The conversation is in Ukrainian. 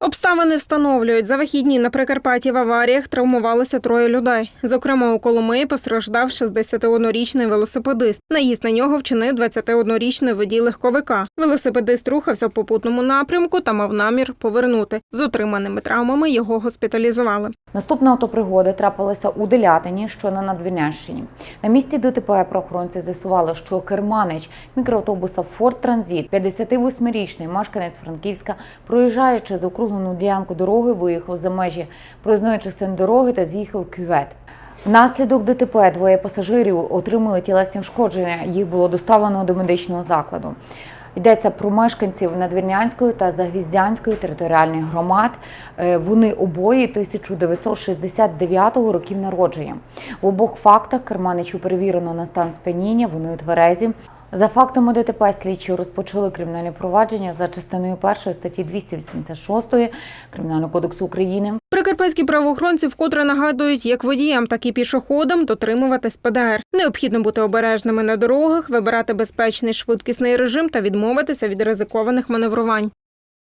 Обставини встановлюють, за вихідні на Прикарпатті в аваріях травмувалося троє людей. Зокрема, у Коломиї постраждав 61-річний велосипедист. Наїзд на нього вчинив 21-річний водій легковика. Велосипедист рухався в попутному напрямку та мав намір повернути. З отриманими травмами його госпіталізували. Наступна автопригода трапилася у Делятині, що на Надвірнянщині. На місці ДТП правоохоронці з'ясували, що керманич мікроавтобуса Форд Транзит, 58-річний мешканець Франківська, проїжджаючи заокруглену ділянку дороги, виїхав за межі проїзної частини дороги та з'їхав кювет. Внаслідок ДТП двоє пасажирів отримали тілесні ушкодження. Їх було доставлено до медичного закладу. Йдеться про мешканців Надвірнянської та Загвіздянської територіальних громад. Е, Вони обоє 1969 років народження. В обох фактах керманичу перевірено на стан сп'яніння, вони тверезі. За фактами ДТП слідчі розпочали кримінальне провадження за частиною першої статті 286 Кримінального кодексу України. Прикарпатські правоохоронці вкотре нагадують, як водіям, так і пішоходам дотримуватись ПДР. Необхідно бути обережними на дорогах, вибирати безпечний швидкісний режим та відмовитися від ризикованих маневрувань.